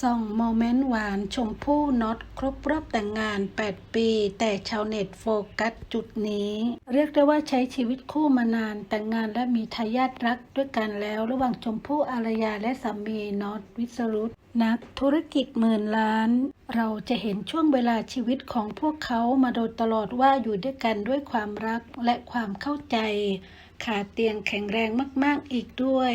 ส่องโมเมนต์หวานชมพู่น็อตครบรอบแต่งงาน 8 ปี แต่ชาวเน็ตโฟกัสจุดนี้ เรียกได้ว่าใช้ชีวิตคู่มานานแต่งงานและมีทายาทรักด้วยกันแล้ว ระหว่างชมพู่อารยาและสามีน็อตวิสรุตนักธุรกิจหมื่นล้าน เราจะเห็นช่วงเวลาชีวิตของพวกเขามาโดยตลอดว่าอยู่ด้วยกันด้วยความรักและความเข้าใจ ขาเตียงแข็งแรงมาก ๆ อีกด้วย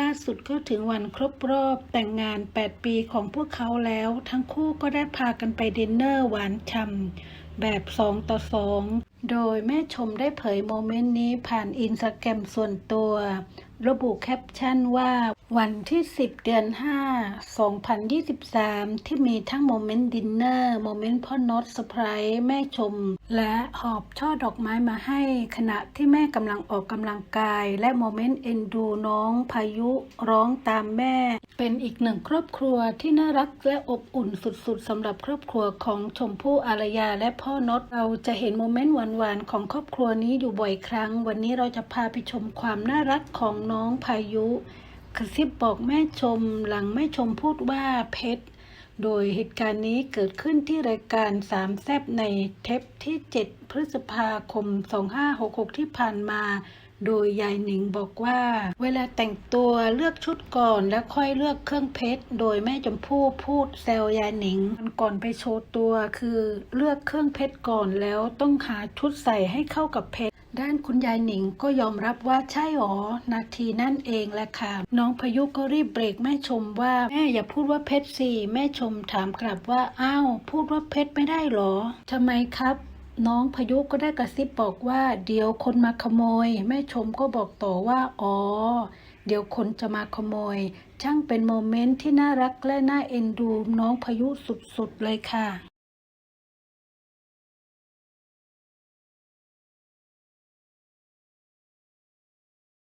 ล่าสุดก็ถึงวันครบรอบแต่งงาน 8 ปีของพวกเขาแล้ว ทั้งคู่ก็ได้พากันไปดินเนอร์หวานฉ่ำแบบ 2 ต่อ 2 โดยแม่ชมได้เผยโมเมนต์นี้ผ่านอินสตาแกรมส่วนตัวระบุแคปชั่นว่า วันที่ 10 เดือน 5 2023 ที่มีทั้งโมเมนต์ดินเนอร์โมเมนต์พ่อน็อตเซอร์ไพรส์แม่ชม และหอบช่อดอกไม้มาให้ ขณะที่แม่กำลังออกกำลังกาย และโมเมนต์เอ็นดูน้องพายุร้องตามแม่ เป็นอีกหนึ่งครอบครัวที่น่ารักและอบอุ่นสุดๆสำหรับครอบครัวของชมพู่อารยาและพ่อน็อตเราจะเห็นโมเมนต์หวานๆของครอบครัวนี้อยู่บ่อยครั้ง วันนี้เราจะพาไปชมความน่ารักของน้องพายุกระซิบบอกแม่ชมหลังแม่ชมพูดว่าเพชร โดยเหตุการณ์นี้เกิดขึ้นที่รายการสามแซบในเทปที่ 7 พฤษภาคม 2566 ที่ผ่านมา โดยยายหนิงบอกว่า เวลาแต่งตัวเลือกชุดก่อนแล้วค่อยเลือกเครื่องเพชร โดยแม่จมพู่พูดแซวยายหนิงมันก่อนไปโชว์ตัวคือเลือกเครื่องเพชรก่อนแล้วต้องหาชุดใส่ให้เข้ากับเพชร ด้านคุณยายหนิงก็ยอมรับว่าใช่หรอ นาทีนั่นเองแหละค่ะ น้องพายุก็รีบเบรกแม่ชมว่าแม่อย่าพูดว่าเพชรสิแม่ชมถามกลับว่าอ้าวพูดว่าเพชรไม่ได้หรอทำไมครับน้องพายุก็ได้กระซิบบอกว่า เดี๋ยวคนมาขโมย แม่ชมก็บอกต่อว่า อ๋อ เดี๋ยวคนจะมาขโมย ช่างเป็นโมเมนต์ที่น่ารักและน่าเอ็นดูน้องพายุสุดๆเลยค่ะ